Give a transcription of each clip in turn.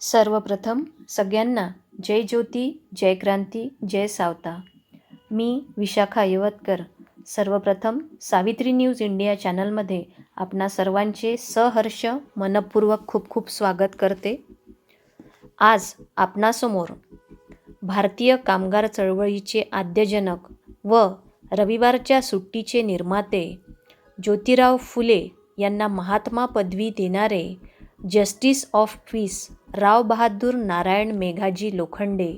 सर्वप्रथम सगळ्यांना जय ज्योती जय क्रांती जय सावता. मी विशाखा यवतकर. सर्वप्रथम सावित्री न्यूज इंडिया चॅनलमध्ये आपणा सर्वांचे सहर्ष मनपूर्वक खूप खूप स्वागत करते. आज आपणासमोर भारतीय कामगार चळवळीचे आद्यजनक व रविवारच्या सुट्टीचे निर्माते ज्योतिराव फुले यांना महात्मा पदवी देणारे justice of peace Rao Bahadur Narayan Meghaji Lokhande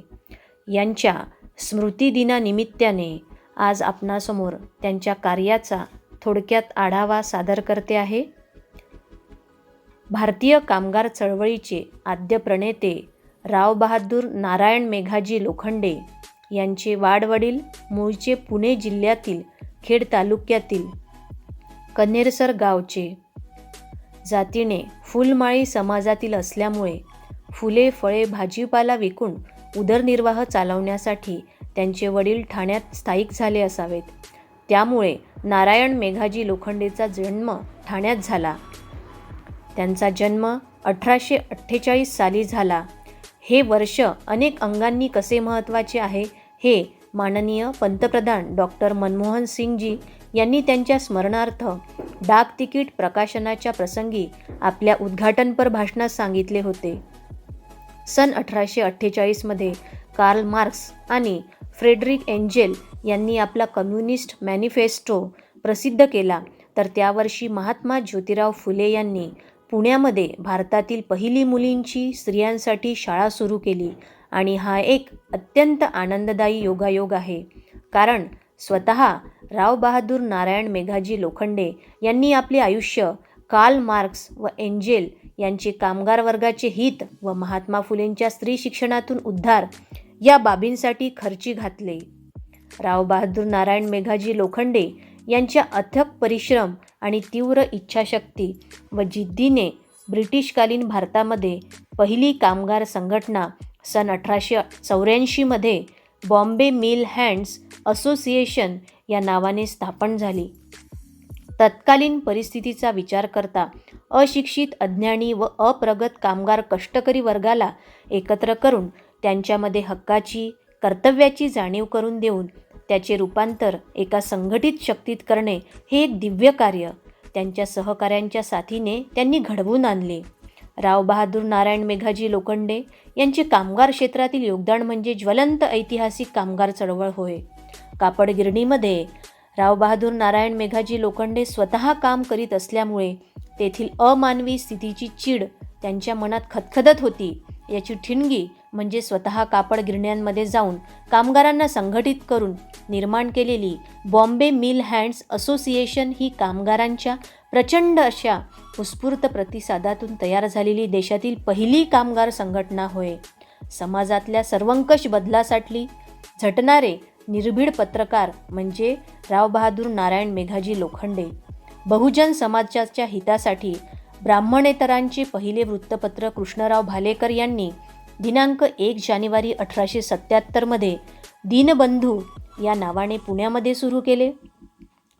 यांच्या स्मृतिदिनानिमित्ताने आज आपणासमोर त्यांच्या कार्याचा थोडक्यात आढावा सादर करते आहे. भारतीय कामगार चळवळीचे आद्य प्रणेते राव बहादूर नारायण मेघाजी लोखंडे यांचे वाडवडील मूळचे पुणे जिल्ह्यातील खेड तालुक्यातील कन्हेरसर गावचे जातीने फुलमाळी समाजातील असल्यामुळे फुले फळे भाजीपाला विकून उदरनिर्वाह चालवण्यासाठी त्यांचे वडील ठाण्यात स्थायिक झाले असावेत. त्यामुळे नारायण मेघाजी लोखंडेचा जन्म ठाण्यात झाला. त्यांचा जन्म अठराशे अठ्ठेचाळीस साली झाला. हे वर्ष अनेक अंगांनी कसे महत्त्वाचे आहे हे माननीय पंतप्रधान डॉक्टर मनमोहन सिंगजी यांनी त्यांच्या स्मरणार्थ डाक तिकीट प्रकाशनाच्या प्रसंगी आपल्या उद्घाटनपर भाषणात सांगितले होते. सन अठराशे अठ्ठेचाळीसमध्ये कार्ल मार्क्स आणि फ्रेडरिक एंजेल यांनी आपला कम्युनिस्ट मॅनिफेस्टो प्रसिद्ध केला. तर त्यावर्षी महात्मा ज्योतिराव फुले यांनी पुण्यामध्ये भारतातील पहिली मुलींची स्त्रियांसाठी शाळा सुरू केली आणि हा एक अत्यंत आनंददायी योगायोग आहे. कारण स्वतः राव बहादूर नारायण मेघाजी लोखंडे यांनी आपले आयुष्य कार्ल मार्क्स व एंजेल यांचे कामगार वर्गाचे हित व महात्मा फुलेंच्या स्त्री शिक्षणातून उद्धार या बाबींसाठी खर्ची घातले. राव बहादूर नारायण मेघाजी लोखंडे यांच्या अथक परिश्रम आणि तीव्र इच्छाशक्ती व जिद्दीने ब्रिटिशकालीन भारतामध्ये पहिली कामगार संघटना सन अठराशे चौऱ्याऐंशीमध्ये बॉम्बे मिल हँड्स असोसिएशन या नावाने स्थापन झाली. तत्कालीन परिस्थितीचा विचार करता अशिक्षित अज्ञानी व अप्रगत कामगार कष्टकरी वर्गाला एकत्र करून त्यांच्यामध्ये हक्काची कर्तव्याची जाणीव करून देऊन त्याचे रूपांतर एका संघटित शक्तीत करणे हे एक दिव्य कार्य. त्यांच्या सहकाऱ्यांच्या साथीने त्यांनी घडवून आणले. राव बहादूर नारायण मेघाजी लोखंडे यांचे कामगार क्षेत्रातील योगदान म्हणजे ज्वलंत ऐतिहासिक कामगार चळवळ होय. कापड रावबहादूर राव बहादूर नारायण मेघाजी लोखंडे स्वतः काम करीत असल्यामुळे तेथील अमानवी स्थितीची चीड त्यांच्या मनात खतखदत होती. याची ठिणगी म्हणजे स्वतः कापड गिरण्यांमध्ये जाऊन कामगारांना संघटित करून निर्माण केलेली बॉम्बे मिल हँड्स असोसिएशन ही कामगारांच्या प्रचंड अशा उत्स्फूर्त प्रतिसादातून तयार झालेली देशातील पहिली कामगार संघटना होय. समाजातल्या सर्वंकष बदलासाठी झटणारे निर्भीड पत्रकार म्हणजे राव बहादूर नारायण मेघाजी लोखंडे. बहुजन समाजाच्या हितासाठी ब्राह्मणेतरांचे पहिले वृत्तपत्र कृष्णराव भालेकर यांनी दिनांक एक जानेवारी अठराशे सत्याहत्तरमध्ये दीनबंधू या नावाने पुण्यामध्ये सुरू केले.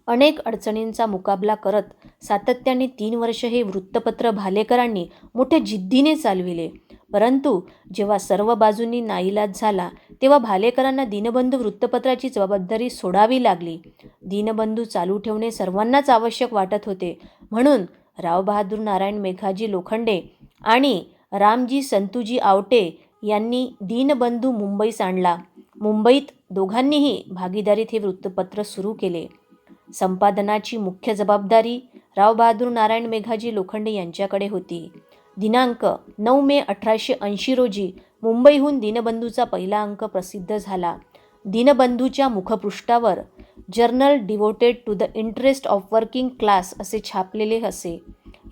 अनेक अडचणींचा मुकाबला करत सातत्याने तीन वर्ष हे वृत्तपत्र भालेकरांनी मोठ्या जिद्दीने चालविले. परंतु जेव्हा सर्व बाजूंनी नाईलाज झाला तेव्हा भालेकरांना दीनबंधू वृत्तपत्राची जबाबदारी सोडावी लागली. दीनबंधू चालू ठेवणे सर्वांनाच आवश्यक वाटत होते. म्हणून राव बहादूर नारायण मेघाजी लोखंडे आणि रामजी संतूजी आवटे यांनी दीनबंधू मुंबईस आणला. मुंबईत दोघांनीही भागीदारीत हे वृत्तपत्र सुरू केले. संपादनाची मुख्य जबाबदारी राव बहादूर नारायण मेघाजी लोखंडे यांच्याकडे होती. दिनांक नऊ मे अठराशे ऐंशी रोजी मुंबईहून दीनबंधूचा पहिला अंक प्रसिद्ध झाला. दीनबंधूच्या मुखपृष्ठावर journal devoted to the interest of working class असे छापलेले असे.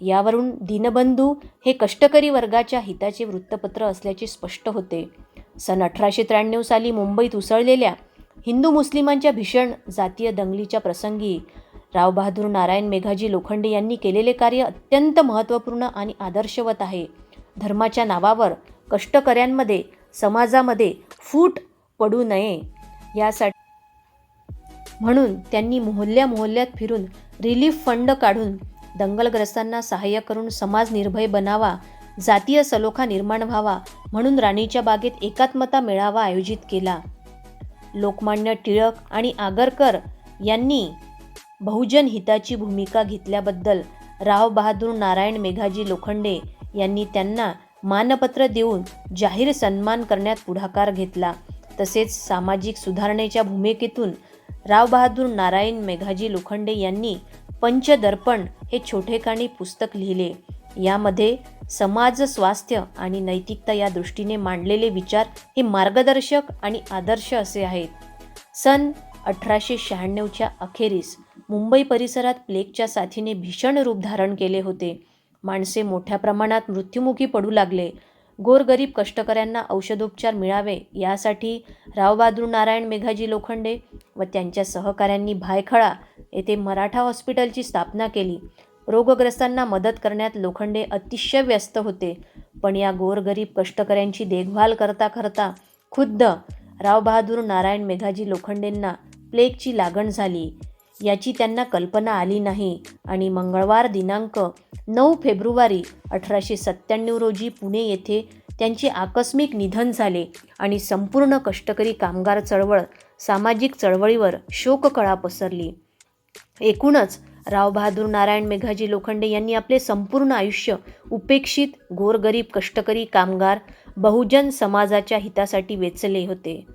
यावरून दीनबंधू हे कष्टकरी वर्गाच्या हिताचे वृत्तपत्र असल्याचे स्पष्ट होते. सन अठराशे त्र्याण्णव साली मुंबईत उसळलेल्या हिंदू मुस्लिमांच्या भीषण जातीय दंगलीच्या प्रसंगी राव बहादूर नारायण मेघाजी लोखंडे यांनी केलेले कार्य अत्यंत महत्त्वपूर्ण आणि आदर्शवत आहे. धर्माच्या नावावर कष्टकऱ्यांमध्ये समाजामध्ये फूट पडू नये यासाठी म्हणून त्यांनी मोहल्ल्या मोहल्ल्यात फिरून रिलीफ फंड काढून दंगलग्रस्तांना सहाय्य करून समाज निर्भय बनावा जातीय सलोखा निर्माण व्हावा म्हणून राणीच्या बागेत एकात्मता मेळावा आयोजित केला. लोकमान्य टिळक आणि आगरकर यांनी बहुजन हिताची भूमिका घेतल्याबद्दल राव बहादूर नारायण मेघाजी लोखंडे यांनी त्यांना मानपत्र देऊन जाहीर सन्मान करण्यात पुढाकार घेतला. तसेच सामाजिक सुधारणेच्या भूमिकेतून राव बहादूर नारायण मेघाजी लोखंडे यांनी पंचदर्पण हे छोटेखानी पुस्तक लिहिले. यामध्ये समाज स्वास्थ्य आणि नैतिकता या दृष्टीने मांडलेले विचार हे मार्गदर्शक आणि आदर्श असे आहेत. सन अठराशे शहाण्णवच्या अखेरीस मुंबई परिसरात प्लेगच्या साथीने भीषण रूप धारण केले होते. माणसे मोठ्या प्रमाणात मृत्युमुखी पडू लागले. गोरगरीब कष्टकऱ्यांना औषधोपचार मिळावे यासाठी रावबहादूर नारायण मेघाजी लोखंडे व त्यांच्या सहकाऱ्यांनी भायखळा येथे मराठा हॉस्पिटलची स्थापना केली. रोगग्रस्तांना मदत करण्यात लोखंडे अतिशय व्यस्त होते. पण या गोरगरीब कष्टकऱ्यांची देखभाल करता करता खुद्द रावबहादूर नारायण मेघाजी लोखंडेंना प्लेगची लागण झाली. याची त्यांना कल्पना आली नाही आणि मंगळवार दिनांक नऊ फेब्रुवारी अठराशे सत्त्याण्णव रोजी पुणे येथे त्यांचे आकस्मिक निधन झाले आणि संपूर्ण कष्टकरी कामगार चळवळ सामाजिक चळवळीवर शोककळा पसरली. एकूणच राव बहादूर नारायण मेघाजी लोखंडे यांनी आपले संपूर्ण आयुष्य उपेक्षित गोरगरीब कष्टकरी कामगार बहुजन समाजाच्या हितासाठी वेचले होते.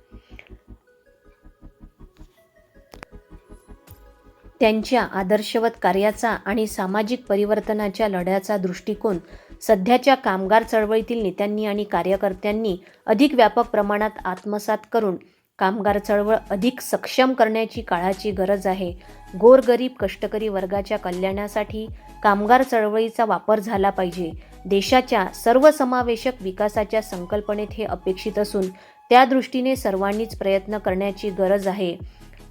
त्यांच्या आदर्शवत कार्याचा आणि सामाजिक परिवर्तनाच्या लढ्याचा दृष्टिकोन सध्याच्या कामगार चळवळीतील नेत्यांनी आणि कार्यकर्त्यांनी अधिक व्यापक प्रमाणात आत्मसात करून कामगार चळवळ अधिक सक्षम करण्याची काळाची गरज आहे. गोरगरीब कष्टकरी वर्गाच्या कल्याणासाठी कामगार चळवळीचा वापर झाला पाहिजे. देशाच्या सर्वसमावेशक विकासाच्या संकल्पनेत हे अपेक्षित असून त्या दृष्टीने सर्वांनीच प्रयत्न करण्याची गरज आहे.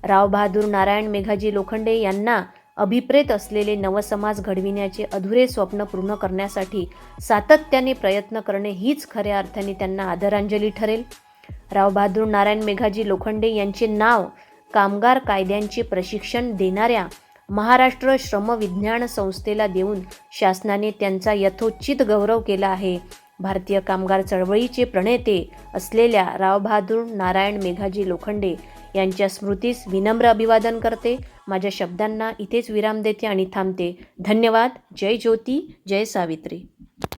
रावबहादूर नारायण मेघाजी लोखंडे यांना अभिप्रेत असलेले नवसमाज घडविण्याचे अधुरे स्वप्न पूर्ण करण्यासाठी सातत्याने प्रयत्न करणे हीच खऱ्या अर्थाने त्यांना आदरांजली ठरेल. रावबहादूर नारायण मेघाजी लोखंडे यांचे नाव कामगार कायद्यांचे प्रशिक्षण देणाऱ्या महाराष्ट्र श्रमविज्ञान संस्थेला देऊन शासनाने त्यांचा यथोचित गौरव केला आहे. भारतीय कामगार चळवळीचे प्रणेते असलेल्या रावबहादूर नारायण मेघाजी लोखंडे यांच्या स्मृतीस विनम्र अभिवादन करते. माझ्या शब्दांना इथेच विराम देते आणि थांबते. धन्यवाद. जय ज्योती. जय सावित्री.